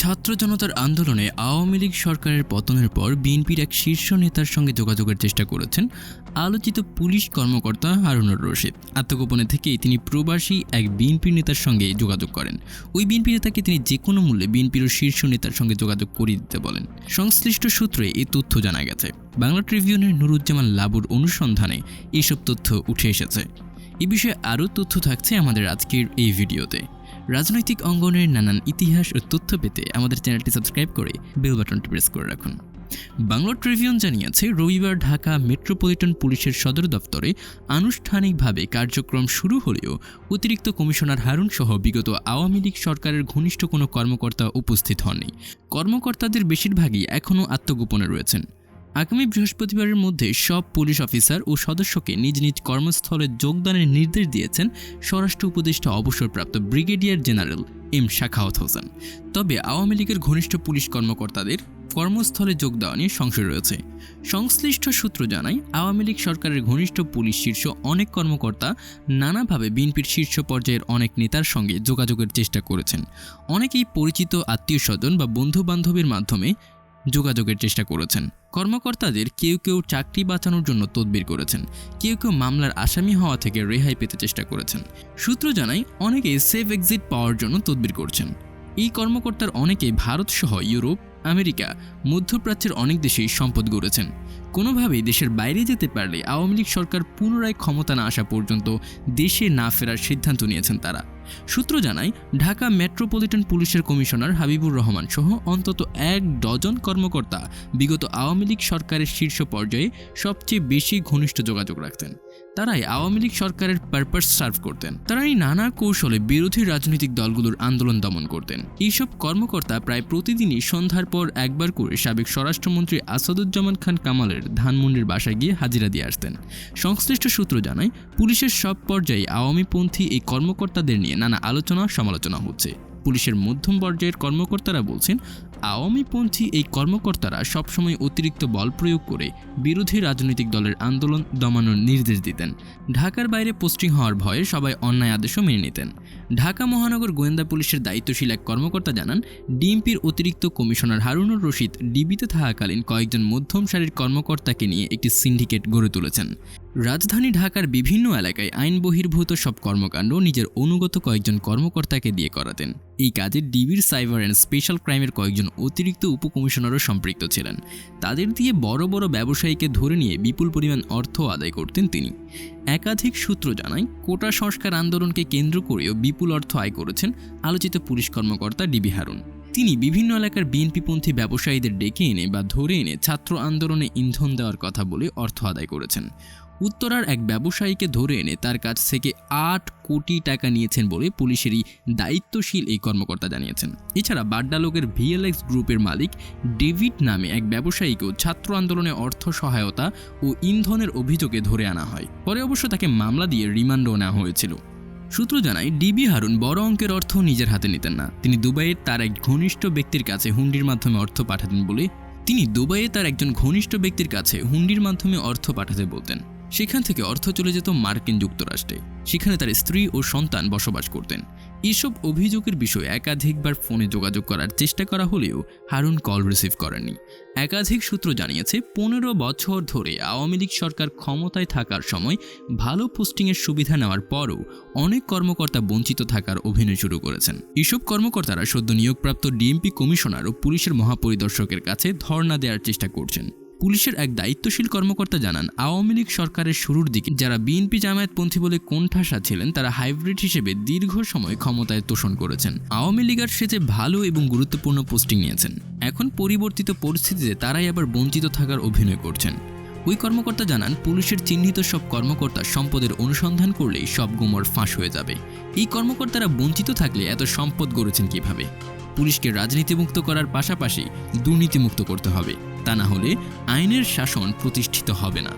ছাত্র জনতার আন্দোলনে আওয়ামী লীগ সরকারের পতনের পর বিএনপির এক শীর্ষ নেতার সঙ্গে যোগাযোগের চেষ্টা করেছেন আলোচিত পুলিশ কর্মকর্তা হারুনুর রশিদ। আত্মগোপনে থেকেই তিনি প্রবাসী এক বিএনপি নেতার সঙ্গে যোগাযোগ করেন। ওই বিএনপি নেতাকে তিনি যে কোনো মূল্যে বিএনপির শীর্ষ নেতার সঙ্গে যোগাযোগ করিয়ে দিতে বলেন। সংশ্লিষ্ট সূত্রে এই তথ্য জানা গেছে। বাংলা ট্রিবিউনের নুরুজ্জামান লাবুর অনুসন্ধানে এইসব তথ্য উঠে এসেছে। এ বিষয়ে আরও তথ্য থাকছে আমাদের আজকের এই ভিডিওতে। রাজনৈতিক অঙ্গনের নানান ইতিহাস ও তথ্য পেতে আমাদের চ্যানেলটি সাবস্ক্রাইব করে বেল বাটনটি প্রেস করে রাখুন। বাংলা ট্রিবিউন জানিয়েছে, রবিবার ঢাকা মেট্রোপলিটন পুলিশের সদর দপ্তরে আনুষ্ঠানিকভাবে কার্যক্রম শুরু হলেও অতিরিক্ত কমিশনার হারুন সহ বিগত আওয়ামী লীগ সরকারের ঘনিষ্ঠ কোনো কর্মকর্তা উপস্থিত হননি। কর্মকর্তাদের বেশিরভাগই এখনও আত্মগোপনে রয়েছেন। আগামী বৃহস্পতিবারের মধ্যে সব পুলিশ অফিসার ও সদস্যকে নিজ নিজ কর্মস্থলে যোগদানের নির্দেশ দিয়েছেন স্বরাষ্ট্র উপদেষ্টা অবসরপ্রাপ্ত brigadier general M Sakhawat Hossain. তবে আওয়ামী লীগের ঘনিষ্ঠ পুলিশ কর্মকর্তাদের কর্মস্থলে যোগ দেওয়া নিয়ে সংশয় রয়েছে। সংশ্লিষ্ট সূত্র জানায়, আওয়ামী লীগ সরকারের ঘনিষ্ঠ পুলিশ শীর্ষ অনেক কর্মকর্তা নানাভাবে বিএনপির শীর্ষ পর্যায়ের অনেক নেতার সঙ্গে যোগাযোগের চেষ্টা করেছেন। অনেকেই পরিচিত আত্মীয় স্বজন বা বন্ধু বান্ধবের মাধ্যমে যোগাযোগের চেষ্টা করেছেন। কর্মকর্তাদের কেউ কেউ চাকরি বাঁচানোর জন্য তদবির করেছেন। কেউ কেউ মামলার আসামি হওয়া থেকে রেহাই পেতে চেষ্টা করেছেন। সূত্র জানায়, অনেকেই সেফ এক্সিট পাওয়ার জন্য তদবির করছেন। এই কর্মকর্তার অনেকেই ভারত সহ ইউরোপ, আমেরিকা, মধ্যপ্রাচ্যের অনেক দেশেই সম্পদ গড়েছেন। কোনোভাবেই দেশের বাইরে যেতে পারলে আওয়ামী লীগ সরকার পুনরায় ক্ষমতা না আসা পর্যন্ত দেশে না ফেরার সিদ্ধান্ত নিয়েছেন তারা। সূত্র জানায়, ঢাকা মেট্রোপলিটন পুলিশের কমিশনার হাবিবুর রহমান সহ অন্তত এক ডজন কর্মকর্তা বিগত আওয়ামী লীগ সরকারের শীর্ষ পর্যায়ে সবচেয়ে বেশি ঘনিষ্ঠ যোগাযোগ রাখতেন। তারাই আওয়ামী লীগ সরকারের পারপাস সার্ভ করতেন। তারাই নানা কৌশলে বিরোধী রাজনৈতিক দলগুলোর আন্দোলন দমন করতেন। এইসব কর্মকর্তা প্রায় প্রতিদিনই সন্ধ্যার পর একবার করে সাবেক স্বরাষ্ট্রমন্ত্রী আসাদুজ্জামান খান কামালের ধানমন্ডির বাসায় গিয়ে হাজিরা দিয়ে আসতেন। সংশ্লিষ্ট সূত্র জানায়, পুলিশের সব পর্যায়ে আওয়ামীপন্থী এই কর্মকর্তাদের নিয়ে নানা আলোচনা সমালোচনা হচ্ছে। পুলিশের মধ্যম পর্যায়ের কর্মকর্তারা বলছেন আওয়ামীপন্থী এই কর্মকর্তারা সবসময় অতিরিক্ত বল প্রয়োগ করে বিরোধী রাজনৈতিক দলের আন্দোলন দমানোর নির্দেশ দিতেন। ঢাকার বাইরে পোস্টিং হওয়ার ভয়ে সবাই অন্যায় আদেশও মেনে নিতেন। ঢাকা মহানগর গোয়েন্দা পুলিশের দায়িত্বশীল এক কর্মকর্তা জানান, ডিএমপির অতিরিক্ত কমিশনার হারুনুর রশিদ ডিবিতে থাকাকালীন কয়েকজন মধ্যম সারির কর্মকর্তাকে নিয়ে একটি সিন্ডিকেট গড়ে তুলেছেন। রাজধানী ঢাকার বিভিন্ন এলাকায় আইন বহির্ভূত সব কর্মকাণ্ড নিজের অনুগত কয়েকজন কর্মকর্তাকে দিয়ে করাতেন। এই কাজে ডিবির সাইবার অ্যান্ড স্পেশাল ক্রাইমের কয়েকজন অতিরিক্ত উপকমিশনারও সম্পৃক্ত ছিলেন। তাদের দিয়ে বড় বড় ব্যবসায়ীকে ধরে নিয়ে বিপুল পরিমাণ অর্থ আদায় করতেন তিনি। একাধিক সূত্র জানায়, কোটা সংস্কার আন্দোলনকে কেন্দ্র করেও বিপুল অর্থ আয় করেছেন আলোচিত পুলিশ কর্মকর্তা ডিবি হারুন। তিনি বিভিন্ন এলাকার বিএনপিপন্থী ব্যবসায়ীদের ডেকে এনে বা ধরে এনে ছাত্র আন্দোলনে ইন্ধন দেওয়ার কথা বলে অর্থ আদায় করেছেন। উত্তরার এক ব্যবসায়ীকে ধরে এনে তার কাছ থেকে আট কোটি টাকা নিয়েছেন বলে পুলিশেরই দায়িত্বশীল এই কর্মকর্তা জানিয়েছেন। এছাড়া বাড্ডালোকের ভিএলএক্স গ্রুপের মালিক ডেভিড নামে এক ব্যবসায়ীকেও ছাত্র আন্দোলনে অর্থ সহায়তা ও ইন্ধনের অভিযোগে ধরে আনা হয়। পরে অবশ্য তাকে মামলা দিয়ে রিমান্ডও নেওয়া হয়েছিল। সূত্র জানায়, ডিবি হারুন বড় অঙ্কের অর্থ নিজের হাতে নিতেন না। তিনি দুবাইয়ের তার এক ঘনিষ্ঠ ব্যক্তির কাছে হুন্ডির মাধ্যমে অর্থ পাঠাতেন বলে তিনি দুবাইয়ে তার একজন ঘনিষ্ঠ ব্যক্তির কাছে হুন্ডির মাধ্যমে অর্থ পাঠাতে বলতেন। সেখান থেকে অর্থ চলে যেত মার্কিন যুক্তরাষ্ট্রে, সেখানে তার স্ত্রী ও সন্তান বসবাস করতেন। এসব অভিযোগের বিষয়ে একাধিকবার ফোনে যোগাযোগ করার চেষ্টা করা হলেও হারুন কল রিসিভ করেননি। একাধিক সূত্র জানিয়েছে, পনেরো বছর ধরে আওয়ামী লীগ সরকার ক্ষমতায় থাকার সময় ভালো পোস্টিংয়ের সুবিধা নেওয়ার পরও অনেক কর্মকর্তা বঞ্চিত থাকার অভিনয় শুরু করেছেন। এসব কর্মকর্তারা সদ্য নিয়োগপ্রাপ্ত ডিএমপি কমিশনার ও পুলিশের মহাপরিদর্শকের কাছে ধর্ণা দেওয়ার চেষ্টা করছেন। পুলিশের এক দায়িত্বশীল কর্মকর্তা জানান, আওয়ামী লীগ সরকারের শুরুর দিকে যারা বিএনপি জামায়াতপন্থী বলে কোণঠাসা ছিলেন, তারা হাইব্রিড হিসেবে দীর্ঘ সময় ক্ষমতায় তোষণ করেছেন। আওয়ামী লীগার সেজে ভালো এবং গুরুত্বপূর্ণ পোস্টিং নিয়েছেন, এখন পরিবর্তিত পরিস্থিতিতে তারাই আবার বঞ্চিত থাকার অভিনয় করছেন। ওই কর্মকর্তা জানান, পুলিশের চিহ্নিত সব কর্মকর্তা সম্পদের অনুসন্ধান করলেই সব গুমর ফাঁস হয়ে যাবে। এই কর্মকর্তারা বঞ্চিত থাকলে এত সম্পদ গড়েছেন কীভাবে? পুলিশকে রাজনীতিমুক্ত করার পাশাপাশি দুর্নীতিমুক্ত করতে হবে। তা না হলে আইনের শাসন প্রতিষ্ঠিত হবে না।